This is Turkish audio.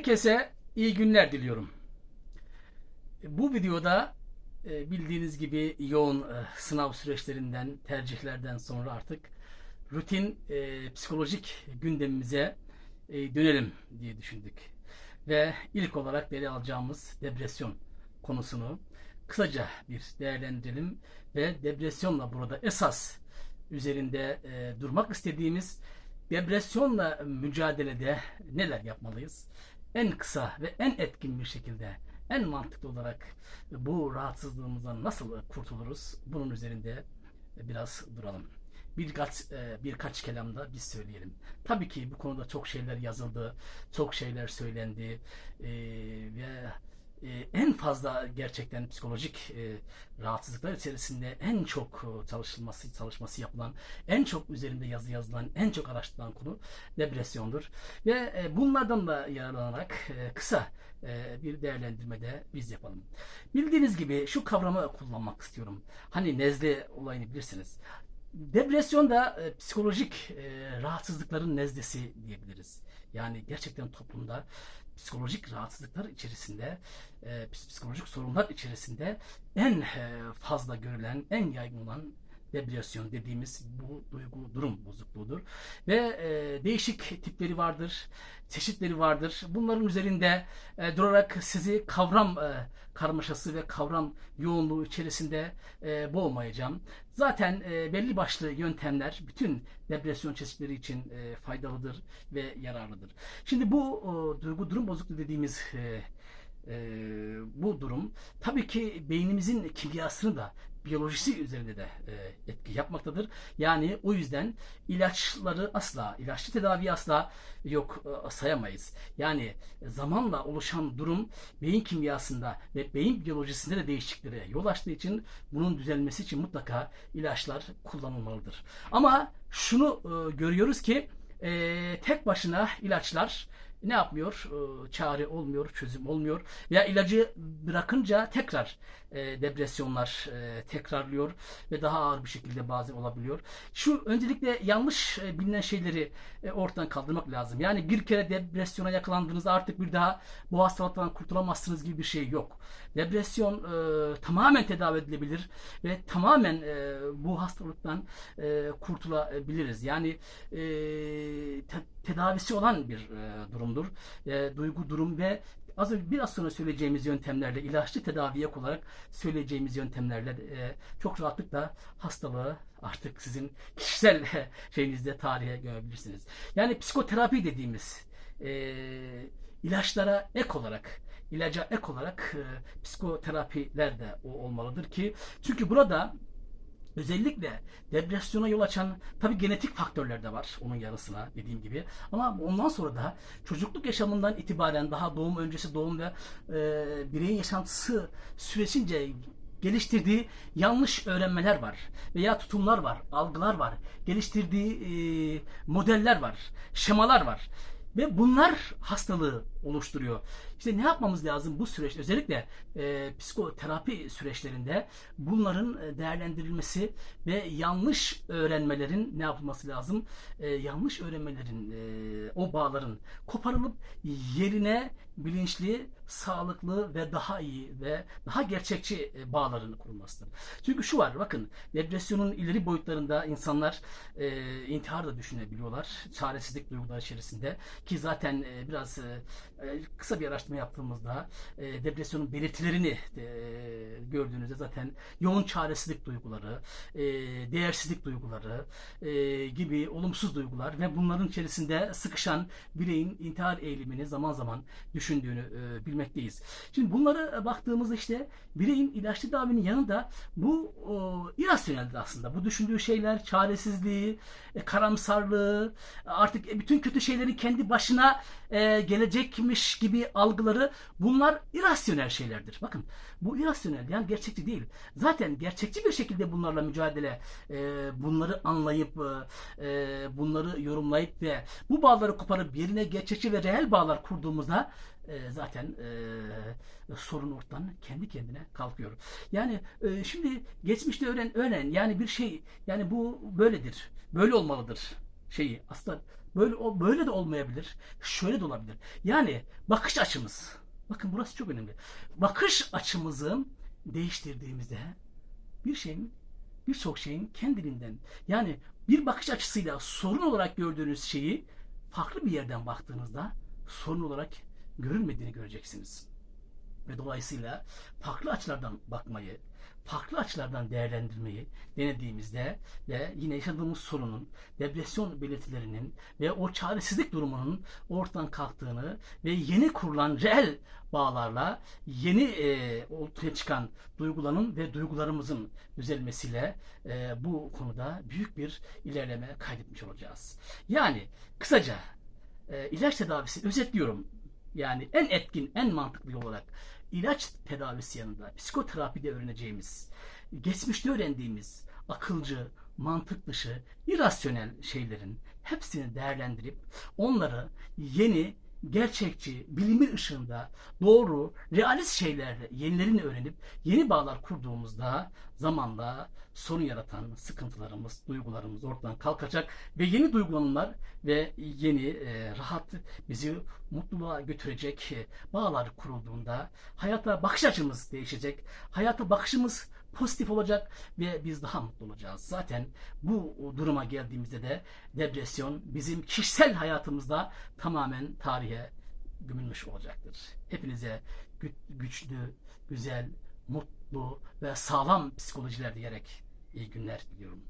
Herkese iyi günler diliyorum. Bu videoda e, bildiğiniz gibi yoğun e, sınav süreçlerinden, tercihlerden sonra artık rutin e, psikolojik gündemimize dönelim diye düşündük. Ve ilk olarak ele alacağımız depresyon konusunu kısaca bir değerlendirelim ve depresyonla burada esas üzerinde durmak istediğimiz depresyonla mücadelede neler yapmalıyız? En kısa ve en etkin bir şekilde, en mantıklı olarak bu rahatsızlığımızdan nasıl kurtuluruz? Bunun üzerinde biraz duralım. Birkaç e, birkaç kelamda biz söyleyelim. Tabii ki bu konuda çok şeyler yazıldı, çok şeyler söylendi e, ve e, en fazla gerçekten psikolojik e, rahatsızlıklar içerisinde en çok e, çalışılması çalışması yapılan, en çok üzerinde yazı yazılan, en çok araştırılan konu depresyondur. Ve e, bunlardan da yararlanarak e, kısa e, bir değerlendirmede biz yapalım. Bildiğiniz gibi şu kavramı kullanmak istiyorum. Hani nezle olayını bilirsiniz. Depresyon da e, psikolojik e, rahatsızlıkların nezdesi diyebiliriz. Yani gerçekten toplumda psikolojik rahatsızlıklar içerisinde, e, psikolojik sorunlar içerisinde en e, fazla görülen, en yaygın olan depresyon dediğimiz bu duygu durum bozukluğudur. Ve e, değişik tipleri vardır, çeşitleri vardır. Bunların üzerinde e, durarak sizi kavram e, karmaşası ve kavram yoğunluğu içerisinde e, boğmayacağım. Zaten e, belli başlı yöntemler bütün depresyon çeşitleri için e, faydalıdır ve yararlıdır. Şimdi bu e, duygu durum bozukluğu dediğimiz e, e, bu durum tabii ki beynimizin kimyasını da biyolojisi üzerinde de e, etki yapmaktadır. Yani o yüzden ilaçları asla, ilaçlı tedavi asla yok e, sayamayız. Yani zamanla oluşan durum beyin kimyasında ve beyin biyolojisinde de değişikliklere yol açtığı için bunun düzelmesi için mutlaka ilaçlar kullanılmalıdır. Ama şunu e, görüyoruz ki e, tek başına ilaçlar ne yapmıyor? Ee, Çare olmuyor, çözüm olmuyor. Veya ilacı bırakınca tekrar e, depresyonlar e, tekrarlıyor ve daha ağır bir şekilde bazen olabiliyor. Şu öncelikle yanlış e, bilinen şeyleri ortadan kaldırmak lazım. Yani bir kere depresyona yakalandığınızda artık bir daha bu hastalıktan kurtulamazsınız gibi bir şey yok. Depresyon tamamen tedavi edilebilir ve tamamen bu hastalıktan kurtulabiliriz. Yani te- tedavisi olan bir durumdur. E, duygu durum ve az önce biraz sonra söyleyeceğimiz yöntemlerle ilaçlı tedaviye olarak söyleyeceğimiz yöntemlerle e, çok rahatlıkla hastalığı artık sizin kişisel şeyinizde tarihe görebilirsiniz. Yani psikoterapi dediğimiz e, ilaçlara ek olarak ilaca ek olarak e, psikoterapiler de o olmalıdır ki çünkü burada Özellikle depresyona yol açan tabi genetik faktörler de var onun yarısına dediğim gibi. Ama ondan sonra da çocukluk yaşamından itibaren daha doğum öncesi doğum ve e, bireyin yaşantısı süresince geliştirdiği yanlış öğrenmeler var veya tutumlar var, algılar var, geliştirdiği e, modeller var, şemalar var. Ve bunlar hastalığı oluşturuyor. İşte ne yapmamız lazım bu süreç özellikle e, psikoterapi süreçlerinde bunların e, değerlendirilmesi ve yanlış öğrenmelerin ne yapılması lazım? E, yanlış öğrenmelerin e, o bağların koparılıp yerine bilinçli, sağlıklı ve daha iyi ve daha gerçekçi e, bağların kurulmasıdır. Çünkü şu var bakın depresyonun ileri boyutlarında insanlar e, intihar da düşünebiliyorlar. Çaresizlik duyguları içerisinde ki zaten e, biraz e, e, kısa bir araştırma yaptığımızda e, depresyonun belirtilerini e, gördüğünüzde zaten yoğun çaresizlik duyguları, e, değersizlik duyguları e, gibi olumsuz duygular ve bunların içerisinde sıkışan bireyin intihar eğilimini zaman zaman düşündüğünü e, bilmekteyiz. Şimdi bunlara baktığımızda işte bireyin ilaçlı tedavinin yanında bu o, irasyoneldir aslında. Bu düşündüğü şeyler, çaresizliği, e, karamsarlığı, artık e, bütün kötü şeylerin kendi başına e, gelecekmiş gibi algıları bunlar irasyonel şeylerdir. Bakın bu irasyonel yani gerçekçi değil. Zaten gerçekçi bir şekilde bunlarla mücadele, e, bunları anlayıp, e, bunları yorumlayıp ve bu bağları koparıp yerine gerçekçi ve reel bağlar kurduğumuzda e, zaten e, sorun ortadan kendi kendine kalkıyor. Yani e, şimdi geçmişte öğren öğren yani bir şey yani bu böyledir. Böyle olmalıdır şeyi aslında Böyle o böyle de olmayabilir. Şöyle de olabilir. Yani bakış açımız. Bakın burası çok önemli. Bakış açımızı değiştirdiğimizde bir şeyin birçok şeyin kendiliğinden yani bir bakış açısıyla sorun olarak gördüğünüz şeyi farklı bir yerden baktığınızda sorun olarak görülmediğini göreceksiniz. Ve dolayısıyla farklı açılardan bakmayı, farklı açılardan değerlendirmeyi denediğimizde ve yine yaşadığımız sorunun, depresyon belirtilerinin ve o çaresizlik durumunun ortadan kalktığını ve yeni kurulan reel bağlarla yeni e, ortaya çıkan duyguların ve duygularımızın düzelmesiyle e, bu konuda büyük bir ilerleme kaydetmiş olacağız. Yani kısaca e, ilaç tedavisi özetliyorum. Yani en etkin, en mantıklı olarak ilaç tedavisi yanında psikoterapide öğreneceğimiz, geçmişte öğrendiğimiz akılcı, mantık dışı, irrasyonel şeylerin hepsini değerlendirip onları yeni, gerçekçi, bilimin ışığında doğru, realist şeylerle yenilerini öğrenip yeni bağlar kurduğumuzda zamanla sorun yaratan sıkıntılarımız, duygularımız ortadan kalkacak ve yeni duygulanımlar ve yeni e, rahat bizi mutluluğa götürecek e, bağlar kurulduğunda hayata bakış açımız değişecek. Hayata bakışımız pozitif olacak ve biz daha mutlu olacağız. Zaten bu duruma geldiğimizde de depresyon bizim kişisel hayatımızda tamamen tarihe gömülmüş olacaktır. Hepinize gü- güçlü, güzel, mutlu ve sağlam psikolojiler diyerek iyi günler diliyorum.